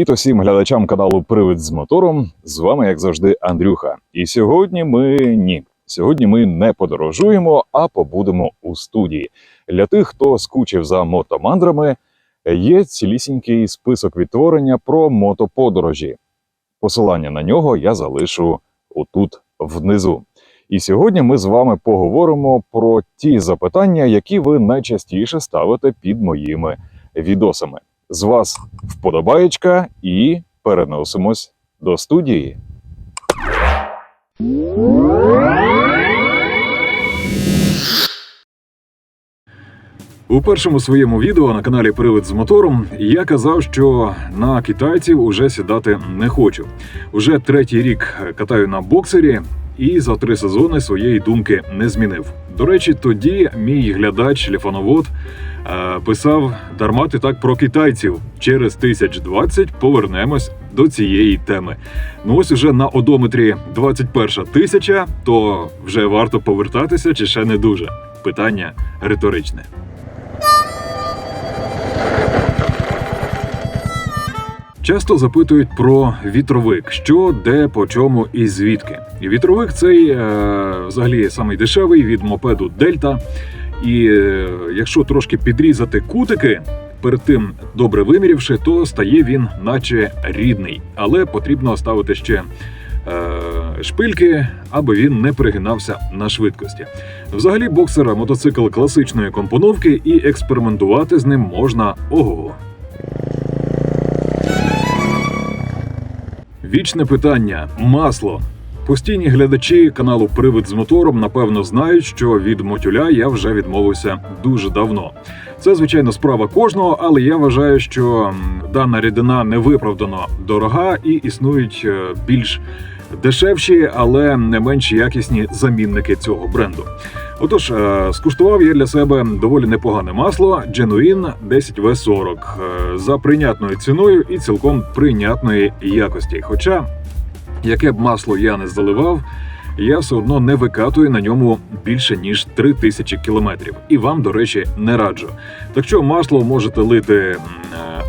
Привіт усім глядачам каналу Привид з мотором. З вами, як завжди, Андрюха. І сьогодні ми ні. Сьогодні ми не подорожуємо, а побудемо у студії. Для тих, хто скучив за мотомандрами, є цілісінький список відтворення про мотоподорожі. Посилання на нього я залишу отут внизу. І сьогодні ми з вами поговоримо про ті запитання, які ви найчастіше ставите під моїми відосами. З вас вподобаєчка і переносимось до студії. У першому своєму відео на каналі Привид з мотором я казав, що на китайців уже сідати не хочу. Уже третій рік катаю на боксері і за три сезони своєї думки не змінив. До речі, тоді мій глядач Ліфановод е, писав дарма ти так про китайців. Через 1020 повернемось до цієї теми. Ну ось уже на одометрі 21 тисяча, то вже варто повертатися чи ще не дуже. Питання риторичне. Часто запитують про вітровик, що, де, по чому і звідки. І вітровик цей е, взагалі самий дешевий від мопеду Дельта. І е, якщо трошки підрізати кутики, перед тим добре вимірявши, то стає він наче рідний, але потрібно ставити ще е, шпильки, аби він не пригинався на швидкості. Взагалі, боксер мотоцикл класичної компоновки, і експериментувати з ним можна ого. Вічне питання масло. Постійні глядачі каналу Привид з мотором напевно знають, що від мотюля я вже відмовився дуже давно. Це звичайно справа кожного, але я вважаю, що дана рідина невиправдано дорога і існують е, більш дешевші, але не менш якісні замінники цього бренду. Отож, е, скуштував я для себе доволі непогане масло Genuine 10V40 е, за прийнятною ціною і цілком прийнятної якості. Хоча, яке б масло я не заливав, я все одно не викатую на ньому більше ніж 3000 кілометрів. І вам, до речі, не раджу. Так що масло можете лити, е,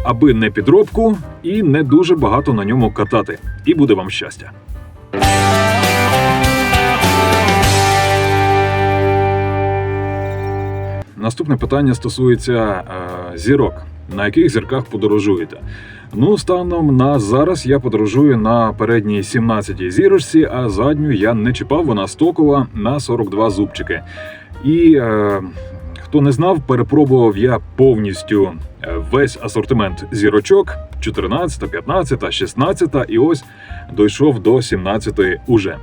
аби не підробку, і не дуже багато на ньому катати. І буде вам щастя. Наступне питання стосується е, зірок. На яких зірках подорожуєте? Ну, станом на зараз я подорожую на передній 17-й зірочці, а задню я не чіпав, вона стокова на 42 зубчики. І е, хто не знав, перепробував я повністю е, весь асортимент зірочок: 14, 15, 16, і ось дійшов до 17 уже.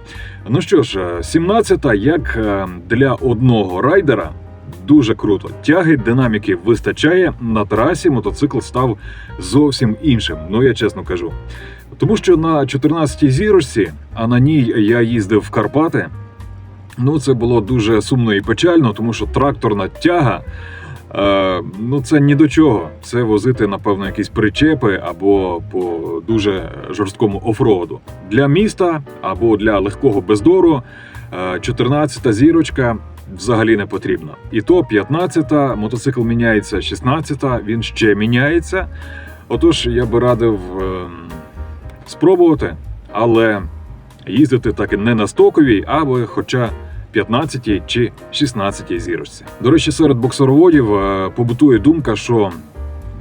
Ну що ж, е, 17 як е, для одного райдера. Дуже круто. Тяги динаміки вистачає. На трасі мотоцикл став зовсім іншим. Ну я чесно кажу. Тому що на 14-й зірочці, а на ній я їздив в Карпати. Ну, це було дуже сумно і печально, тому що тракторна тяга. Е, ну, це ні до чого. Це возити, напевно, якісь причепи або по дуже жорсткому офроуду. Для міста або для легкого бездору. 14-та зірочка взагалі не потрібна. І то 15-та, мотоцикл міняється, 16-та, він ще міняється. Отож, я би радив ем, спробувати, але їздити так і не на стоковій, або хоча 15 чи 16 зірочці. До речі, серед боксероводів е, побутує думка, що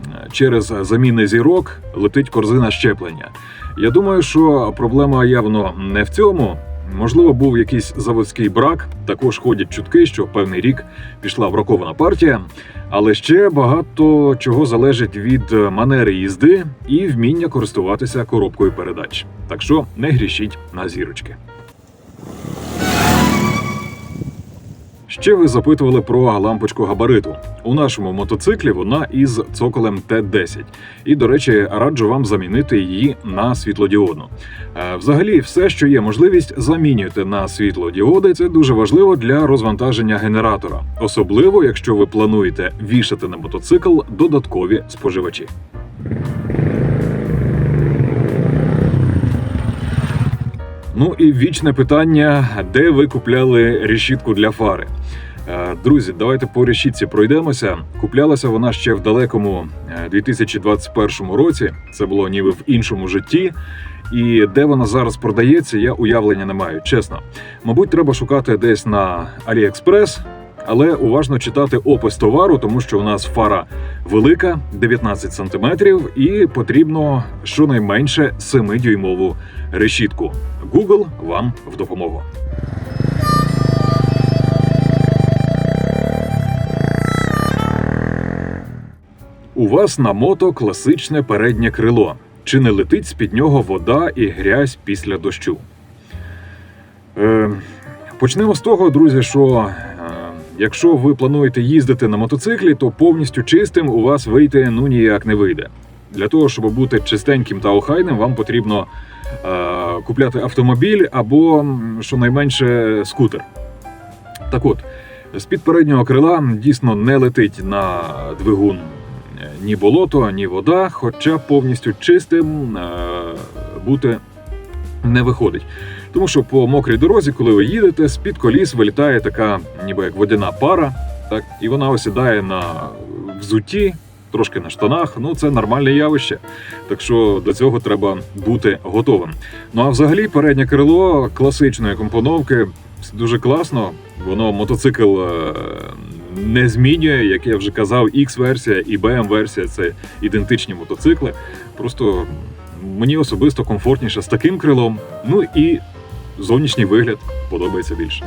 е, через заміни зірок летить корзина щеплення. Я думаю, що проблема явно не в цьому. Можливо, був якийсь заводський брак. Також ходять чутки, що певний рік пішла бракована партія. Але ще багато чого залежить від манери їзди і вміння користуватися коробкою передач. Так що не грішіть на зірочки. Ще ви запитували про лампочку габариту. У нашому мотоциклі вона із цоколем Т10. І, до речі, раджу вам замінити її на світлодіодну. Е, Взагалі, все, що є можливість, замінюйте на світлодіоди. Це дуже важливо для розвантаження генератора, особливо якщо ви плануєте вішати на мотоцикл додаткові споживачі. Ну і вічне питання, де ви купляли решітку для фари. Е, Друзі, давайте по решітці пройдемося. Куплялася вона ще в далекому е, 2021 році. Це було ніби в іншому житті. І де вона зараз продається, я уявлення не маю. Чесно, мабуть, треба шукати десь на AliExpress, але уважно читати опис товару, тому що у нас фара велика, 19 см, і потрібно щонайменше 7-дюймову решітку. Google вам в допомогу. У вас на мото класичне переднє крило. Чи не летить з-під нього вода і грязь після дощу? Е, почнемо з того, друзі, що якщо ви плануєте їздити на мотоциклі, то повністю чистим у вас вийти ну ніяк не вийде. Для того, щоб бути чистеньким та охайним, вам потрібно е, купляти автомобіль або щонайменше скутер. Так от, з-під переднього крила дійсно не летить на двигун е, ні болото, ні вода, хоча повністю чистим е, бути не виходить. Тому що по мокрій дорозі, коли ви їдете, з-під коліс вилітає така, ніби як водяна пара, так, і вона осідає на взутті, трошки на штанах. Ну, це нормальне явище. Так що до цього треба бути готовим. Ну а взагалі переднє крило класичної компоновки дуже класно. Воно мотоцикл е, не змінює, як я вже казав, X-версія і BM-версія це ідентичні мотоцикли. Просто мені особисто комфортніше з таким крилом. Ну і зовнішній вигляд подобається більше.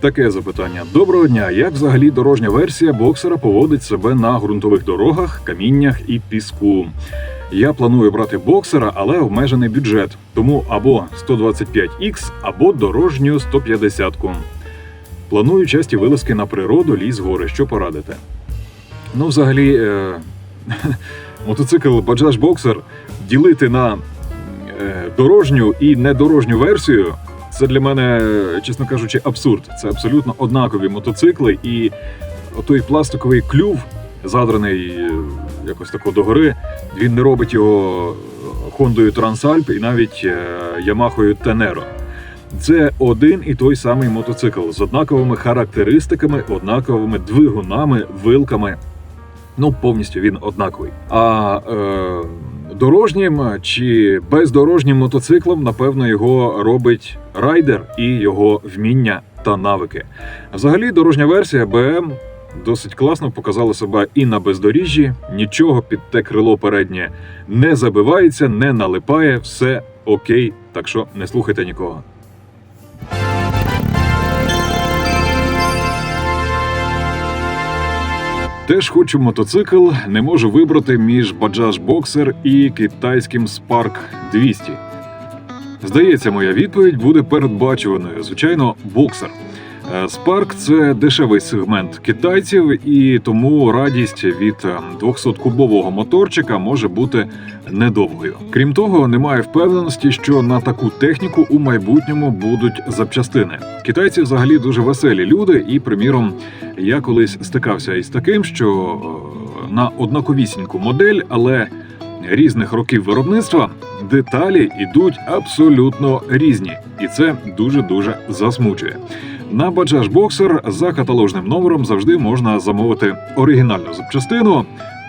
Таке запитання. Доброго дня. Як взагалі дорожня версія боксера поводить себе на ґрунтових дорогах, каміннях і піску? Я планую брати боксера, але обмежений бюджет. Тому або 125X, або дорожню 150-ку. Планую часті вилазки на природу, ліс, гори. Що порадите? Ну, взагалі, е- мотоцикл Bajaj Boxer ділити на е- дорожню і недорожню версію. Це для мене, чесно кажучи, абсурд. Це абсолютно однакові мотоцикли, і отой пластиковий клюв, задраний е, якось тако догори, він не робить його Хондою Трансальп і навіть е, Ямахою Тенеро. Це один і той самий мотоцикл з однаковими характеристиками, однаковими двигунами, вилками. Ну, повністю він однаковий. А е, дорожнім чи бездорожнім мотоциклом, напевно, його робить райдер і його вміння та навики. Взагалі, дорожня версія BM досить класно показала себе і на бездоріжжі. Нічого під те крило переднє не забивається, не налипає, все окей. Так що не слухайте нікого. Теж хочу мотоцикл, не можу вибрати між Bajaj Boxer і китайським Spark 200. Здається, моя відповідь буде передбачуваною. Звичайно, боксер. Е, Spark – це дешевий сегмент китайців, і тому радість від 200-кубового моторчика може бути недовгою. Крім того, немає впевненості, що на таку техніку у майбутньому будуть запчастини. Китайці взагалі дуже веселі люди, і, приміром, я колись стикався із таким, що е, на однаковісіньку модель, але різних років виробництва деталі йдуть абсолютно різні, і це дуже дуже засмучує. На Bajaj Boxer за каталожним номером завжди можна замовити оригінальну запчастину.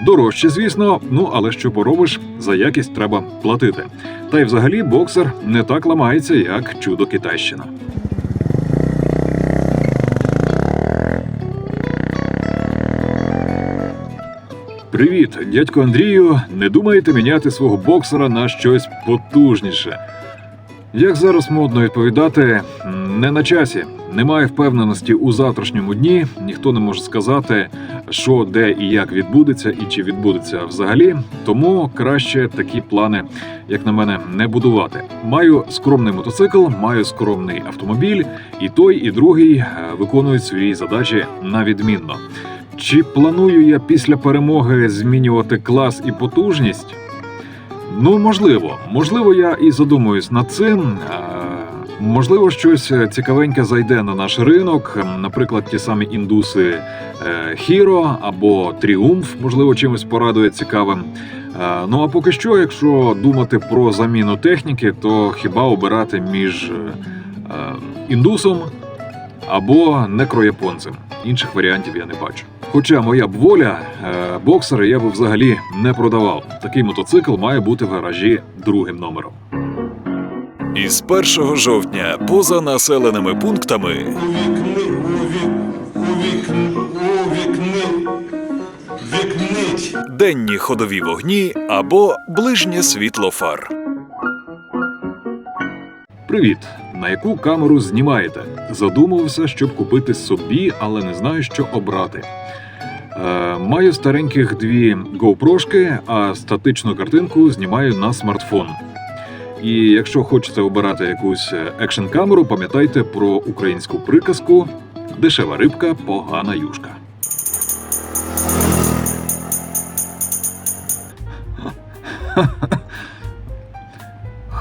Дорожче, звісно, ну але що поробиш, за якість треба платити. Та й взагалі боксер не так ламається, як чудо Китайщина. Привіт, дядько Андрію. Не думаєте міняти свого боксера на щось потужніше? Як зараз модно відповідати, не на часі. Немає впевненості у завтрашньому дні. Ніхто не може сказати, що де і як відбудеться, і чи відбудеться взагалі. Тому краще такі плани, як на мене, не будувати. Маю скромний мотоцикл, маю скромний автомобіль, і той, і другий е, виконують свої задачі на відмінно. Чи планую я після перемоги змінювати клас і потужність? Ну, можливо, можливо, я і задумуюсь над цим. Можливо, щось цікавеньке зайде на наш ринок, наприклад, ті самі індуси е, Hero або Triumph, можливо, чимось порадує цікавим. Ну а поки що, якщо думати про заміну техніки, то хіба обирати між е, індусом або некрояпонцем. Інших варіантів я не бачу. Хоча моя б воля, е, боксери я би взагалі не продавав. Такий мотоцикл має бути в гаражі другим номером. Із 1 жовтня поза населеними пунктами денні ходові вогні або ближнє світло фар. Привіт! На яку камеру знімаєте? Задумувався, щоб купити собі, але не знаю, що обрати. Е, маю стареньких дві GoPro-шки, а статичну картинку знімаю на смартфон. І якщо хочете обирати якусь екшн камеру, пам'ятайте про українську приказку дешева рибка, погана юшка.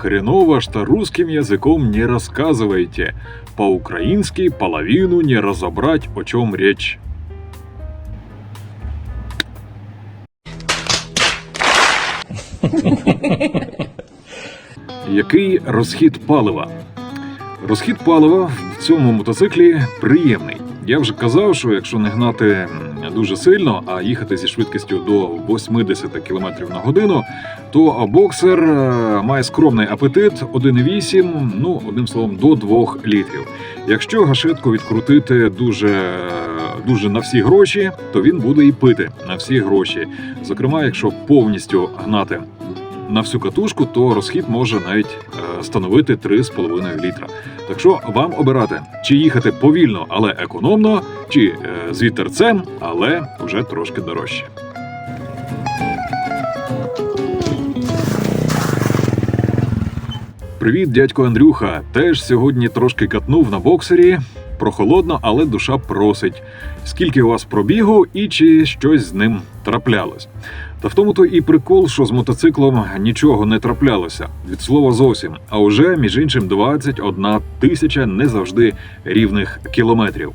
Хреново что русским языком не рассказывайте. По-украински половину не разобрать, о чем речь. Який розхід палива? Розхід палива в цьому мотоциклі приємний. Я вже казав, що якщо не гнати дуже сильно, а їхати зі швидкістю до 80 км на годину, то боксер е, має скромний апетит 1,8, ну одним словом, до 2 літрів. Якщо гашетку відкрутити дуже, дуже на всі гроші, то він буде і пити на всі гроші. Зокрема, якщо повністю гнати на всю катушку, то розхід може навіть е, становити 3,5 літра. Так що вам обирати, чи їхати повільно, але економно, чи е, з вітерцем, але вже трошки дорожче. Привіт, дядько Андрюха. Теж сьогодні трошки катнув на боксері. Прохолодно, але душа просить. Скільки у вас пробігу і чи щось з ним траплялось? Та в тому то і прикол, що з мотоциклом нічого не траплялося від слова зовсім. А уже між іншим 21 тисяча не завжди рівних кілометрів.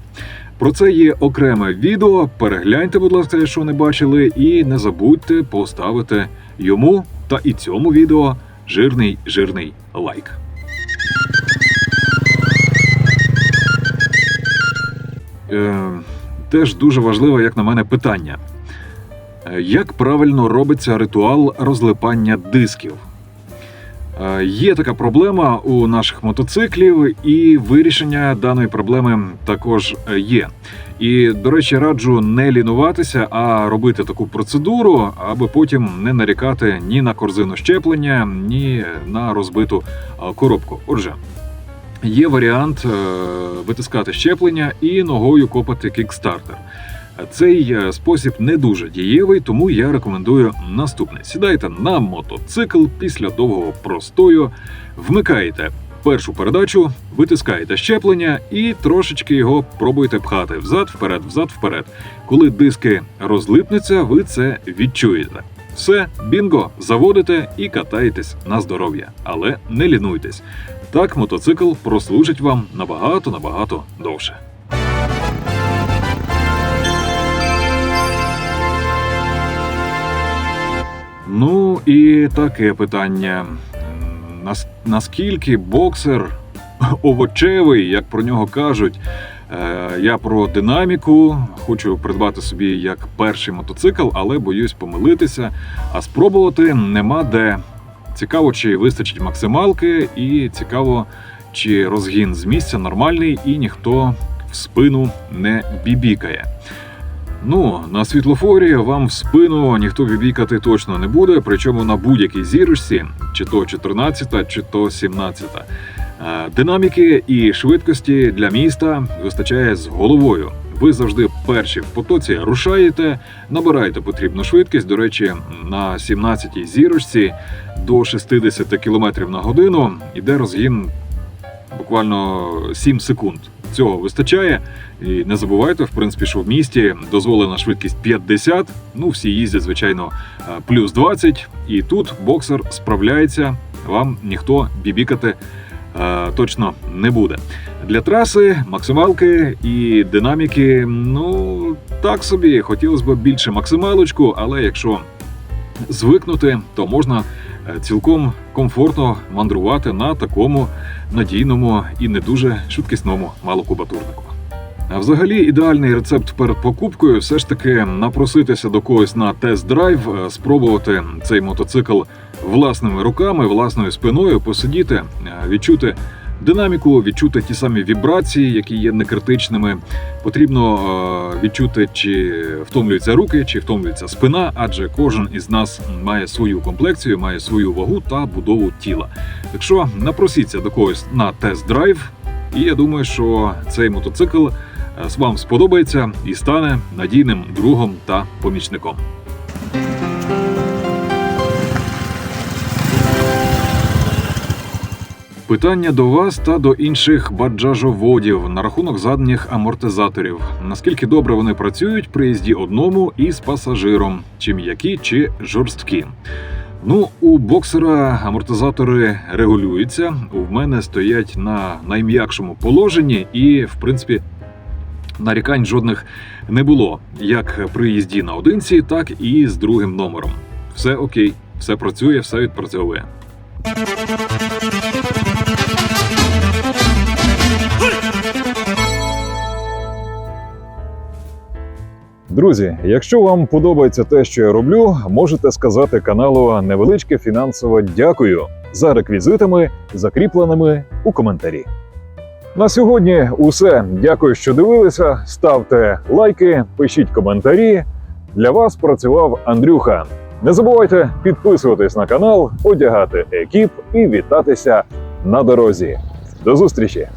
Про це є окреме відео. Перегляньте, будь ласка, якщо не бачили, і не забудьте поставити йому та і цьому відео жирний жирний лайк. Е, теж дуже важливе, як на мене, питання. Як правильно робиться ритуал розлипання дисків? Е, Є така проблема у наших мотоциклів, і вирішення даної проблеми також е, є. І, до речі, раджу не лінуватися, а робити таку процедуру, аби потім не нарікати ні на корзину щеплення, ні на розбиту е, коробку. Отже, є варіант витискати щеплення і ногою копати кікстартер. Цей е, спосіб не дуже дієвий, тому я рекомендую наступне: сідайте на мотоцикл після довгого простою, вмикаєте першу передачу, витискаєте щеплення і трошечки його пробуйте пхати взад, вперед, взад, вперед. Коли диски розлипнуться, ви це відчуєте. Все, бінго, заводите і катаєтесь на здоров'я, але не лінуйтесь. Так мотоцикл прослужить вам набагато набагато довше. Ну і таке питання. Нас, наскільки боксер овочевий, як про нього кажуть? Е, я про динаміку хочу придбати собі як перший мотоцикл, але боюсь помилитися. А спробувати нема де. Цікаво, чи вистачить максималки, і цікаво, чи розгін з місця нормальний і ніхто в спину не бібікає. Ну, на світлофорі вам в спину ніхто бібікати точно не буде, причому на будь-якій зірочці, чи то 14, чи то 17. Е, Динаміки і швидкості для міста вистачає з головою. Ви завжди перші в потоці рушаєте, набираєте потрібну швидкість. До речі, на 17-й зірочці до 60 км на годину йде розгін буквально 7 секунд. Цього вистачає. І не забувайте, в принципі, що в місті дозволена швидкість 50. Ну, всі їздять, звичайно, е, плюс 20. І тут боксер справляється. Вам ніхто бібікати е, точно не буде. Для траси максималки і динаміки, ну так собі, хотілося б більше максималочку, але якщо звикнути, то можна е, цілком комфортно мандрувати на такому надійному і не дуже швидкісному малокубатурнику. А взагалі, ідеальний рецепт перед покупкою все ж таки напроситися до когось на тест-драйв, е, спробувати цей мотоцикл власними руками, власною спиною, посидіти, е, відчути динаміку, відчути ті самі вібрації, які є некритичними. Потрібно е, відчути, чи втомлюються руки, чи втомлюється спина, адже кожен із нас має свою комплекцію, має свою вагу та будову тіла. Так що напросіться до когось на тест-драйв, і я думаю, що цей мотоцикл е, вам сподобається і стане надійним другом та помічником. Питання до вас та до інших баджажоводів на рахунок задніх амортизаторів. Наскільки добре вони працюють при їзді одному із пасажиром, чи м'які, чи жорсткі? Ну, у боксера амортизатори регулюються. У мене стоять на найм'якшому положенні, і, в принципі, нарікань жодних не було, як при їзді наодинці, так і з другим номером. Все окей, все працює, все відпрацьовує. Друзі, якщо вам подобається те, що я роблю, можете сказати каналу невеличке фінансове дякую за реквізитами, закріпленими у коментарі. На сьогодні усе. Дякую, що дивилися. Ставте лайки, пишіть коментарі. Для вас працював Андрюха. Не забувайте підписуватись на канал, одягати екіп і вітатися на дорозі. До зустрічі!